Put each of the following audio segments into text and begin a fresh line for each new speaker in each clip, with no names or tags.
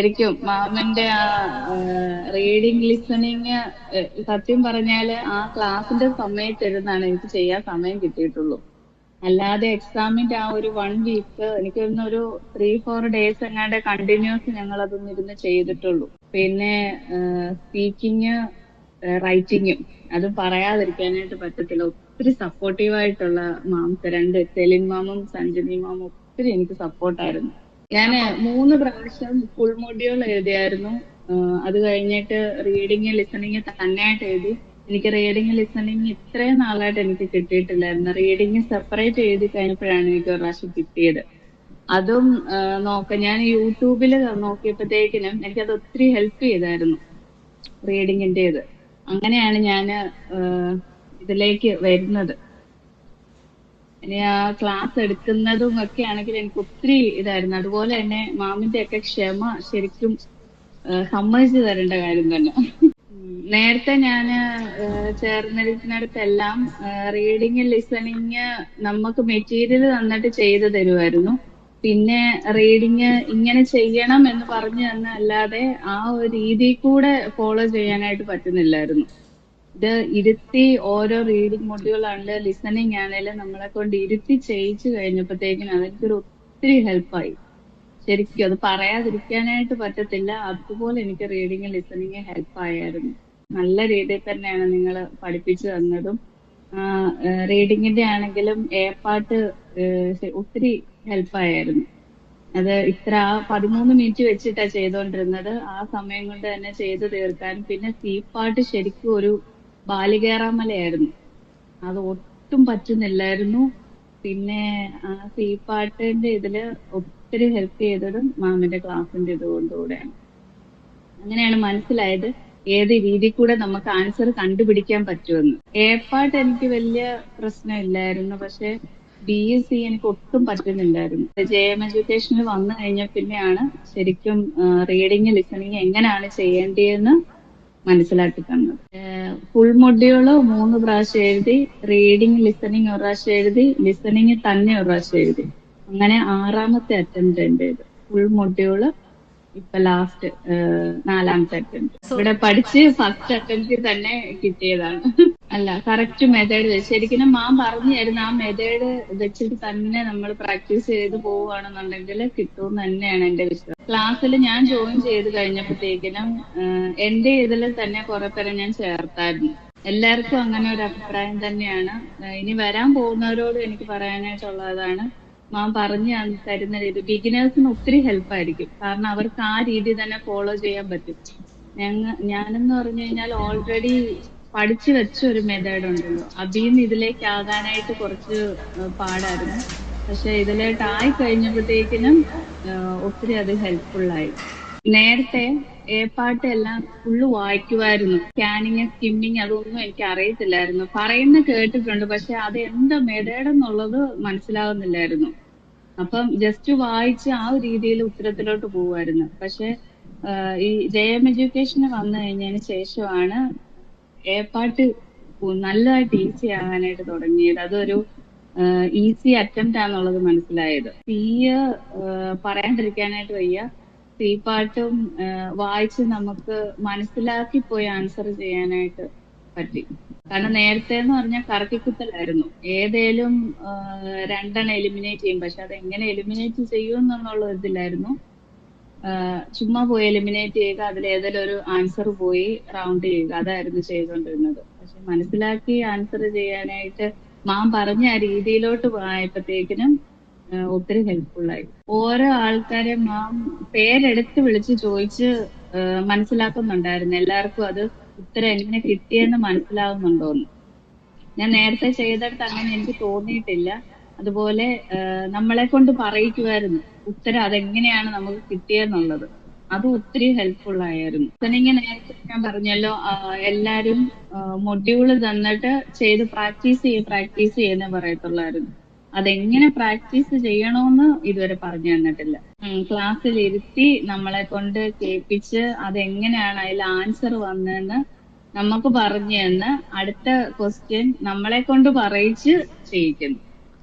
ശരിക്കും മാമിന്റെ ആ റീഡിങ് ലിസണിങ് സത്യം പറഞ്ഞാൽ ആ ക്ലാസ്സിന്റെ സമയത്തിരുന്നാണ് എനിക്ക് ചെയ്യാൻ സമയം കിട്ടിയിട്ടുള്ളൂ. അല്ലാതെ എക്സാമിന്റെ ആ ഒരു വൺ വീക്ക് എനിക്ക് ഒരു ത്രീ ഫോർ ഡേയ്സ് എങ്ങാണ്ട് കണ്ടിന്യൂസ് ഞങ്ങൾ അതൊന്നും ഇരുന്ന് ചെയ്തിട്ടുള്ളൂ. പിന്നെ സ്പീക്കിങ് റൈറ്റിങ്ങും അത് പറയാതിരിക്കാനായിട്ട് പറ്റത്തില്ല. ഒത്തിരി സപ്പോർട്ടീവ് ആയിട്ടുള്ള മാംസ് രണ്ട് സെലിൻ മാമും സഞ്ജനി മാമും ഒത്തിരി എനിക്ക് സപ്പോർട്ടായിരുന്നു ഞാൻ മൂന്ന് പ്രാവശ്യം ഫുൾ മൊഡ്യൂൾ എഴുതിയായിരുന്നു. അത് കഴിഞ്ഞിട്ട് റീഡിങ് ലിസണിങ് തന്നെയായിട്ട് എഴുതി. എനിക്ക് റീഡിങ് ലിസണിങ് ഇത്രയും നാളായിട്ട് എനിക്ക് കിട്ടിയിട്ടില്ലായിരുന്നു. റീഡിങ് സെപ്പറേറ്റ് എഴുതി കഴിഞ്ഞപ്പോഴാണ് എനിക്ക് ഒരു പ്രാവശ്യം കിട്ടിയത്. അതും നോക്ക ഞാൻ യൂട്യൂബിൽ നോക്കിയപ്പോഴത്തേക്കിനും എനിക്കത് ഒത്തിരി ഹെൽപ്പ് ചെയ്തായിരുന്നു റീഡിങ്ങിന്റേത് അങ്ങനെയാണ് ഞാൻ ഇതിലേക്ക് വരുന്നത്. ഇനി ആ ക്ലാസ് എടുക്കുന്നതും ഒക്കെ ആണെങ്കിൽ എനിക്ക് ഒത്തിരി ഇതായിരുന്നു. അതുപോലെ തന്നെ മാമിന്റെ ഒക്കെ ക്ഷമ ശരിക്കും സമ്മതിച്ചു തരേണ്ട കാര്യം തന്നെ. നേരത്തെ ഞാൻ ചേർന്നിരിക്കുന്നിടത്തെല്ലാം റീഡിങ് ലിസണിങ് നമുക്ക് മെറ്റീരിയൽ തന്നിട്ട് ചെയ്തു തരുമായിരുന്നു പിന്നെ റീഡിങ് ഇങ്ങനെ ചെയ്യണം എന്ന് പറഞ്ഞു തന്നെ അല്ലാതെ ആ ഒരു രീതി കൂടെ ഫോളോ ചെയ്യാനായിട്ട് പറ്റുന്നില്ലായിരുന്നു. ഇത് ഇരുത്തി ഓരോ റീഡിങ് ആണെങ്കിലും ലിസണിങ് ആണെങ്കിലും നമ്മളെ കൊണ്ട് ഇരുത്തി ചെയ്യിച്ചു കഴിഞ്ഞപ്പോഴത്തേക്കിനും അതെനിക്കൊരു ഒത്തിരി ഹെൽപ്പായി ശരിക്കും അത് പറയാതിരിക്കാനായിട്ട് പറ്റത്തില്ല. അതുപോലെ എനിക്ക് റീഡിങ് ലിസണിങ് ഹെൽപ്പായായിരുന്നു നല്ല രീതിയിൽ തന്നെയാണ് നിങ്ങൾ പഠിപ്പിച്ചു തന്നതും. റീഡിങ്ങിന്റെ ആണെങ്കിലും എ പാട്ട് ഒത്തിരി ഹെൽപ്പായിരുന്നു അത് ഇത്ര പതിമൂന്ന് മിനിറ്റ് വെച്ചിട്ടാ ചെയ്തോണ്ടിരുന്നത്. ആ സമയം കൊണ്ട് തന്നെ ചെയ്തു തീർക്കാൻ. പിന്നെ സി പാട്ട് ശരിക്കും ഒരു ബാലികേറാമലയായിരുന്നു അത് ഒട്ടും പറ്റുന്നില്ലായിരുന്നു. പിന്നെ ആ സീപ്പാട്ടിന്റെ ഇതിൽ ഒത്തിരി ഹെൽപ്പ് ചെയ്തതും മാമിന്റെ ക്ലാസിന്റെ ഇതുകൊണ്ടുകൂടെയാണ് അങ്ങനെയാണ് മനസ്സിലായത് ഏത് രീതി കൂടെ നമുക്ക് ആൻസർ കണ്ടുപിടിക്കാൻ പറ്റുമെന്ന്. എ പാർട്ട് എനിക്ക് വലിയ പ്രശ്നമില്ലായിരുന്നു. പക്ഷെ ബി എസ് സി എനിക്ക് ഒട്ടും പറ്റുന്നില്ലായിരുന്നു. ജെ എം എഡ്യൂക്കേഷനിൽ വന്നു കഴിഞ്ഞ പിന്നെയാണ് ശരിക്കും റീഡിങ് ലിസണിങ് എങ്ങനെയാണ് ചെയ്യേണ്ടതെന്ന് മനസ്സിലാക്കി തന്നത്. ഫുൾ മൊഡ്യൂൾ മൂന്ന് പ്രാവശ്യം എഴുതി റീഡിങ് ലിസണിങ് ഒരു പ്രാവശ്യം എഴുതി ലിസണിങ് തന്നെ ഒരു പ്രാവശ്യം എഴുതി. അങ്ങനെ ആറാമത്തെ അറ്റംപ്റ്റ് ഉണ്ട് ഇത്. ഫുൾ മൊഡ്യൂൾ ഇപ്പൊ ലാസ്റ്റ് നാലാമത്തെ അറ്റംപ്റ്റ് ഇവിടെ പഠിച്ച് ഫസ്റ്റ് അറ്റംപ്റ്റിൽ തന്നെ കിട്ടിയതാണ്. അല്ല കറക്റ്റ് മെത്തേഡ് ശരിക്കും മാ പറഞ്ഞു തരുന്ന ആ മെത്തേഡ് വെച്ചിട്ട് തന്നെ നമ്മൾ പ്രാക്ടീസ് ചെയ്ത് പോവുകയാണെന്നുണ്ടെങ്കിൽ കിട്ടുമെന്ന് തന്നെയാണ് എന്റെ വിശ്വാസം. ക്ലാസ്സിൽ ഞാൻ ജോയിൻ ചെയ്ത് കഴിഞ്ഞപ്പോഴത്തേക്കിനും എന്റെ ഇതിൽ തന്നെ കുറെ പേരെ ഞാൻ ചേർത്തായിരുന്നു. എല്ലാവർക്കും അങ്ങനെ ഒരു അഭിപ്രായം തന്നെയാണ്. ഇനി വരാൻ പോകുന്നവരോട് എനിക്ക് പറയാനായിട്ടുള്ളതാണ് മാം പറഞ്ഞു തരുന്ന രീതി. ബിഗിനേഴ്സിന് ഒത്തിരി ഹെൽപ്പ് ആയിരിക്കും. കാരണം അവർക്ക് ആ രീതി തന്നെ ഫോളോ ചെയ്യാൻ പറ്റും. ഞങ്ങ ഞാനെന്ന് പറഞ്ഞു കഴിഞ്ഞാൽ ഓൾറെഡി പഠിച്ചു വെച്ച ഒരു മെത്തേഡ് ഉണ്ടല്ലോ. അതിൽ നിന്ന് ഇതിലേക്ക് ആകാനായിട്ട് കുറച്ച് പാടായിരുന്നു. പക്ഷെ ഇതിലോട്ട് ആയി കഴിഞ്ഞപ്പോഴത്തേക്കിനും ഒത്തിരി അത് ആയി നേരത്തെ ഏപ്പാട്ട് എല്ലാം ഫുള്ള് വായിക്കുമായിരുന്നു സ്കാനിങ് സ്കിമ്മിങ് അതൊന്നും എനിക്ക് അറിയത്തില്ലായിരുന്നു പറയുന്ന കേട്ടിട്ടുണ്ട് പക്ഷെ അത് എന്താ മെതേഡ് എന്നുള്ളത് മനസ്സിലാവുന്നില്ലായിരുന്നു. അപ്പം ജസ്റ്റ് വായിച്ച് ആ ഒരു രീതിയിൽ ഉത്തരത്തിലോട്ട് പോവായിരുന്നു പക്ഷെ ഈ ജെ എം എഡ്യൂക്കേഷന് വന്നു കഴിഞ്ഞതിന് ശേഷമാണ് ഏപ്പാട്ട് നല്ലതായിട്ട് ഈസി ആകാനായിട്ട് തുടങ്ങിയത്. അതൊരു ഈസി അറ്റംപ്റ്റ് ആണെന്നുള്ളത് മനസ്സിലായത്. തീയ് പറയാണ്ടിരിക്കാനായിട്ട് വയ്യ. തീപ്പാട്ടും പാട്ടും വായിച്ച് നമുക്ക് മനസ്സിലാക്കി പോയി ആൻസർ ചെയ്യാനായിട്ട് പറ്റി. കാരണം നേരത്തെ എന്ന് പറഞ്ഞാൽ കറക്കിക്കുത്തലായിരുന്നു. ഏതേലും രണ്ടെണ്ണം എലിമിനേറ്റ് ചെയ്യും. പക്ഷെ അത് എങ്ങനെ എലിമിനേറ്റ് ചെയ്യും എന്നുള്ള ഇതിലായിരുന്നു ചുമ്മാ പോയി എലിമിനേറ്റ് ചെയ്യുക അതിൽ ഏതെങ്കിലും ഒരു ആൻസർ പോയി റൗണ്ട് ചെയ്യുക. അതായിരുന്നു ചെയ്തുകൊണ്ടിരുന്നത് പക്ഷെ മനസ്സിലാക്കി ആൻസർ ചെയ്യാനായിട്ട് മാം പറഞ്ഞ ആ രീതിയിലോട്ട് പോയപ്പോഴത്തേക്കിനും ഒത്തിരി ഹെൽപ്ഫുള്ളായി ഓരോ ആൾക്കാരെ മാം പേരെടുത്ത് വിളിച്ച് ചോദിച്ച് മനസ്സിലാക്കുന്നുണ്ടായിരുന്നു. എല്ലാവർക്കും അത് ഉത്തരം എങ്ങനെ കിട്ടിയെന്ന് മനസ്സിലാവുന്നുണ്ടോന്ന് ഞാൻ നേരത്തെ ചെയ്തെടുത്ത് അങ്ങനെ എനിക്ക് തോന്നിയിട്ടില്ല. അതുപോലെ നമ്മളെ കൊണ്ട് പറയിക്കുമായിരുന്നു. ഉത്തരം അതെങ്ങനെയാണ് നമുക്ക് കിട്ടിയെന്നുള്ളത്. അത് ഒത്തിരി ഹെൽപ്ഫുൾ ആയിരുന്നു. ലിസണിങ് നേരത്തെ ഞാൻ പറഞ്ഞല്ലോ എല്ലാരും മൊഡ്യൂൾ തന്നിട്ട് ചെയ്ത് പ്രാക്ടീസ് ചെയ്ത് പ്രാക്ടീസ് ചെയ്യുന്ന പറയത്തുള്ളായിരുന്നു. അതെങ്ങനെ പ്രാക്ടീസ് ചെയ്യണമെന്ന് ഇതുവരെ പറഞ്ഞു തന്നിട്ടില്ല. ക്ലാസ്സിൽ ഇരുത്തി നമ്മളെ കൊണ്ട് കേൾപ്പിച്ച് അതെങ്ങനെയാണ് അതിൽ ആൻസർ വന്നതെന്ന് നമുക്ക് പറഞ്ഞു തന്ന് അടുത്ത ക്വസ്റ്റ്യൻ നമ്മളെ കൊണ്ട് പറയിച്ച് ചെയ്യിക്കുന്നു.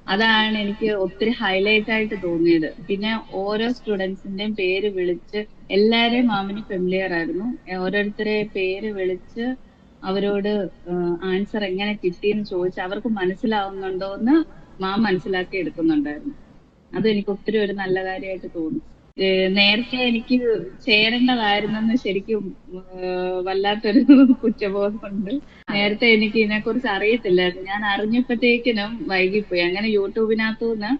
അതാണ് എനിക്ക് ഒത്തിരി ഹൈലൈറ്റ് ആയിട്ട് തോന്നിയത്. പിന്നെ ഓരോ സ്റ്റുഡൻസിന്റെയും പേര് വിളിച്ച് എല്ലാരെയും മാമിന് ഫെമിലിയർ ആയിരുന്നു. ഓരോരുത്തരെ പേര് വിളിച്ച് അവരോട് ആൻസർ എങ്ങനെ കിട്ടിയെന്ന് ചോദിച്ച് അവർക്ക് മനസ്സിലാവുന്നുണ്ടോ എന്ന് മാം മനസ്സിലാക്കി എടുക്കുന്നുണ്ടായിരുന്നു. അത് എനിക്ക് ഒത്തിരി ഒരു നല്ല കാര്യമായിട്ട് തോന്നി. നേരത്തെ എനിക്ക് ചേരേണ്ടതായിരുന്നെന്ന് ശരിക്കും വല്ലാത്തൊരു കുറ്റബോധമുണ്ട്. നേരത്തെ എനിക്ക് ഇതിനെക്കുറിച്ച് അറിയത്തില്ലായിരുന്നു. ഞാൻ അറിഞ്ഞപ്പോഴത്തേക്കിനും വൈകിപ്പോയി. അങ്ങനെ യൂട്യൂബിനകത്തുനിന്ന്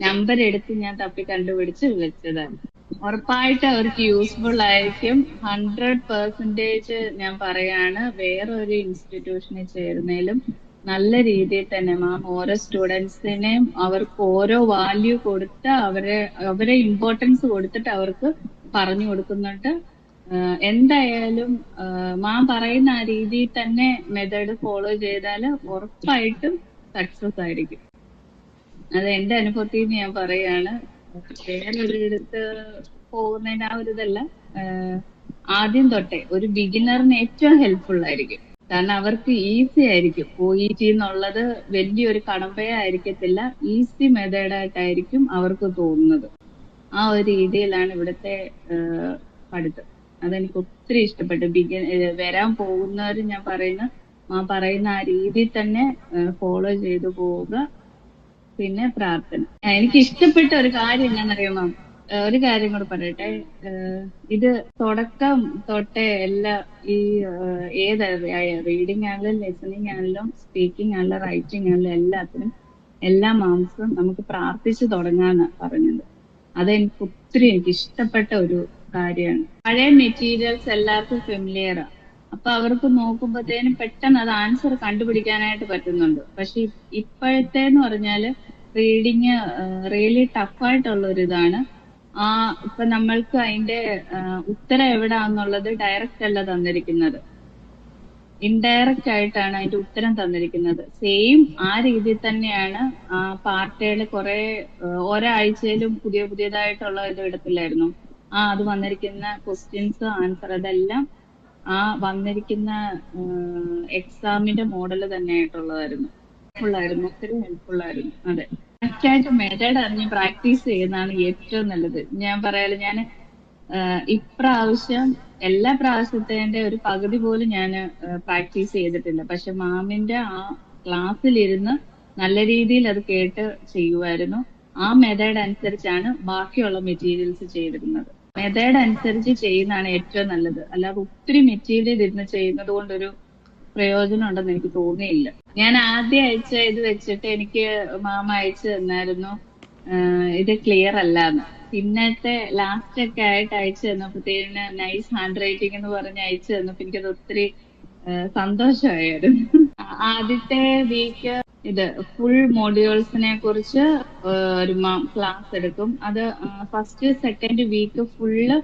നമ്പർ എടുത്ത് ഞാൻ തപ്പി കണ്ടുപിടിച്ച് വിളിച്ചതാണ് ഉറപ്പായിട്ട് അവർക്ക് യൂസ്ഫുൾ ആയിരിക്കും. ഹൺഡ്രഡ് പെർസെന്റേജ് ഞാൻ പറയാണ് വേറൊരു ഇൻസ്റ്റിറ്റ്യൂഷനിൽ ചേരുന്നതിലും നല്ല രീതിയിൽ തന്നെ മാം ഓരോ സ്റ്റുഡൻസിനെയും അവർക്ക് ഓരോ വാല്യൂ കൊടുത്ത് അവരെ അവരെ ഇമ്പോർട്ടൻസ് കൊടുത്തിട്ട് അവർക്ക് പറഞ്ഞു കൊടുക്കുന്നുണ്ട്. എന്തായാലും മാം പറയുന്ന ആ രീതിയിൽ തന്നെ മെത്തേഡ് ഫോളോ ചെയ്താൽ ഉറപ്പായിട്ടും സക്സസ് ആയിരിക്കും. അത് എന്റെ അനുഭവത്തിൽ നിന്ന് ഞാൻ പറയാണ്. വേറൊരിടത്ത് പോകുന്നതിന് ആ ഒരു ഇതല്ല. ആദ്യം തൊട്ടേ ഒരു ബിഗിനറിന് ഏറ്റവും ഹെൽപ്ഫുൾ ആയിരിക്കും. കാരണം അവർക്ക് ഈസി ആയിരിക്കും. ഒ ഇ ടി എന്നുള്ളത് വലിയൊരു കടമ്പയെ ആയിരിക്കത്തില്ല ഈസി മെത്തേഡായിട്ടായിരിക്കും അവർക്ക് തോന്നുന്നത്. ആ ഒരു രീതിയിലാണ് ഇവിടുത്തെ പഠിത്തം. അതെനിക്ക് ഒത്തിരി ഇഷ്ടപ്പെട്ടു. ബിഗിൻ വരാൻ പോകുന്നവർ ഞാൻ പറയുന്ന ആ പറയുന്ന ആ രീതിയിൽ തന്നെ ഫോളോ ചെയ്തു പോവുക. പിന്നെ പ്രാർത്ഥന. എനിക്ക് ഇഷ്ടപ്പെട്ട ഒരു കാര്യം എന്നാന്നറിയാമോ ഏഹ് ഒരു കാര്യം കൂടെ പറയട്ടെ. ഇത് തുടക്കം തൊട്ടേ എല്ലാ ഈ ഏത് റീഡിംഗ് ആണെങ്കിലും ലിസണിങ് ആണെങ്കിലും സ്പീക്കിംഗ് ആണെങ്കിലും റൈറ്റിംഗ് ആണെങ്കിലും എല്ലാത്തിനും എല്ലാ മാംസവും നമുക്ക് പ്രാർത്ഥിച്ചു തുടങ്ങാന്ന് പറഞ്ഞത്. അതെനിക്ക് ഒത്തിരി എനിക്ക് ഇഷ്ടപ്പെട്ട ഒരു കാര്യമാണ്. പഴയ മെറ്റീരിയൽസ് എല്ലാവർക്കും ഫെമിലിയറാണ് അപ്പൊ അവർക്ക് നോക്കുമ്പോഴത്തേനും പെട്ടെന്ന് അത് ആൻസർ കണ്ടുപിടിക്കാനായിട്ട് പറ്റുന്നുണ്ട്. പക്ഷെ ഇപ്പോഴത്തെ എന്ന് പറഞ്ഞാൽ റീഡിങ് റിയലി ടഫായിട്ടുള്ള ഒരു ഇതാണ് ആ ഇപ്പൊ നമ്മൾക്ക് അതിന്റെ ഉത്തരം എവിടാന്നുള്ളത് ഡയറക്റ്റ് അല്ല തന്നിരിക്കുന്നത്. ഇൻഡയറക്റ്റ് ആയിട്ടാണ് അതിന്റെ ഉത്തരം തന്നിരിക്കുന്നത്. സെയിം ആ രീതിയിൽ തന്നെയാണ് ആ പാർട്ടികൾ കുറെ ഒരാഴ്ചയിലും പുതിയ പുതിയതായിട്ടുള്ള ഇത് ഇടത്തില്ലായിരുന്നു ആ അത് വന്നിരിക്കുന്ന ക്വസ്റ്റ്യൻസ് ആൻസർ അതെല്ലാം ആ വന്നിരിക്കുന്ന എക്സാമിന്റെ മോഡൽ തന്നെയായിട്ടുള്ളതായിരുന്നു. ഹെൽപ്ഫുൾ ആയിരുന്നു ഒത്തിരി ഹെൽപ്ഫുൾ ആയിരുന്നു. അതെ. കറക്റ്റായിട്ട് മെത്തേഡ് അറിഞ്ഞ് പ്രാക്ടീസ് ചെയ്യുന്നതാണ് ഏറ്റവും നല്ലത്. ഞാൻ പറയാലോ ഞാൻ ഇപ്രാവശ്യം എല്ലാ പ്രാവശ്യത്തിന്റെ ഒരു പകുതി പോലും ഞാൻ പ്രാക്ടീസ് ചെയ്തിട്ടില്ല. പക്ഷെ മാമിന്റെ ആ ക്ലാസ്സിലിരുന്ന് നല്ല രീതിയിൽ അത് കേട്ട് ചെയ്യുമായിരുന്നു ആ മെത്തേഡ് അനുസരിച്ചാണ് ബാക്കിയുള്ള മെറ്റീരിയൽസ് ചെയ്തിരുന്നത്. മെത്തേഡ് അനുസരിച്ച് ചെയ്യുന്നതാണ് ഏറ്റവും നല്ലത്. അല്ലാതെ ഒത്തിരി മെറ്റീരിയൽ ഇരുന്ന് ചെയ്യുന്നത് കൊണ്ടൊരു പ്രയോജനം ഉണ്ടെന്ന് എനിക്ക് തോന്നിയില്ല. ഞാൻ ആദ്യം അയച്ച ഇത് വെച്ചിട്ട് എനിക്ക് മാമ അയച്ചു തന്നായിരുന്നു. ഇത് ക്ലിയർ അല്ലാന്ന്. പിന്നത്തെ ലാസ്റ്റ് ഒക്കെ ആയിട്ട് അയച്ചു തന്നപ്പോഴത്തേന് നൈസ് ഹാൻഡ് റൈറ്റിംഗ് എന്ന് പറഞ്ഞ് അയച്ചു തന്നപ്പോ എനിക്കത് ഒത്തിരി സന്തോഷമായിരുന്നു. ആദ്യത്തെ വീക്ക് ഇത് ഫുൾ മോഡ്യൂൾസിനെ കുറിച്ച് ഒരു ക്ലാസ് എടുക്കും. അത് ഫസ്റ്റ് സെക്കൻഡ് വീക്ക് ഫുള്ള്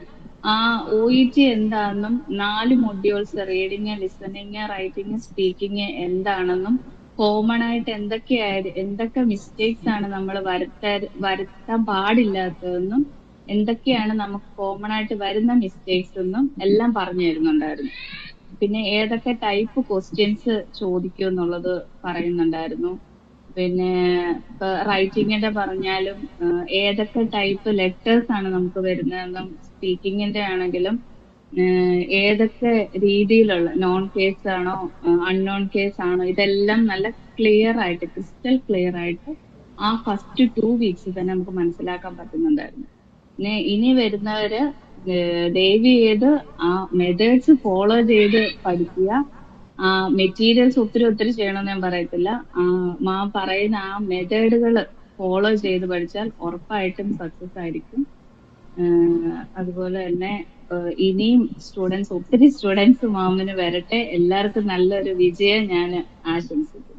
ആ ഒ ഇ ടി എന്താണെന്നും നാല് modules reading listening writing speaking എന്താണെന്നും കോമൺ ആയിട്ട് എന്തൊക്കെയായത് എന്തൊക്കെ മിസ്റ്റേക്സ് ആണ് നമ്മൾ വരുത്താൻ വരുത്താൻ പാടില്ലാത്തതെന്നും എന്തൊക്കെയാണ് നമുക്ക് കോമൺ ആയിട്ട് വരുന്ന മിസ്റ്റേക്സ് എന്നും എല്ലാം പറഞ്ഞു തരുന്നുണ്ടായിരുന്നു. പിന്നെ ഏതൊക്കെ ടൈപ്പ് ക്വസ്റ്റ്യൻസ് ചോദിക്കും എന്നുള്ളത് പറയുന്നുണ്ടായിരുന്നു. പിന്നെ റൈറ്റിങ്ങിന്റെ പറഞ്ഞാലും ഏതൊക്കെ ടൈപ്പ് ലെറ്റേഴ്സ് ആണ് നമുക്ക് വരുന്നതെന്നും സ്പീക്കിങ്ങിന്റെ ആണെങ്കിലും ഏതൊക്കെ രീതിയിലുള്ള നോൺ കേസ് ആണോ അൺനോൺ കേസ് ആണോ ഇതെല്ലാം നല്ല ക്ലിയർ ആയിട്ട് ക്രിസ്റ്റൽ ക്ലിയർ ആയിട്ട് ആ ഫസ്റ്റ് ടു വീക്സ് തന്നെ നമുക്ക് മനസ്സിലാക്കാൻ പറ്റുന്നുണ്ടായിരുന്നു. പിന്നെ ഇനി വരുന്നവര് ദയവ് ചെയ്ത് ആ മെത്തേഡ്സ് ഫോളോ ചെയ്ത് പഠിക്കുക. ആ മെറ്റീരിയൽസ് ഒത്തിരി ഒത്തിരി ചെയ്യണമെന്ന് ഞാൻ പറയത്തില്ല. ആ മാ പറയുന്ന ആ മെത്തേഡുകൾ ഫോളോ ചെയ്ത് പഠിച്ചാൽ ഉറപ്പായിട്ടും സക്സസ് ആയിരിക്കും. അതുപോലെ തന്നെ ഇനിയും സ്റ്റുഡൻസ് ഒത്തിരി സ്റ്റുഡൻസ് മാമിന് വരട്ടെ. എല്ലാവർക്കും നല്ലൊരു വിജയം ഞാൻ ആശംസിക്കുന്നു.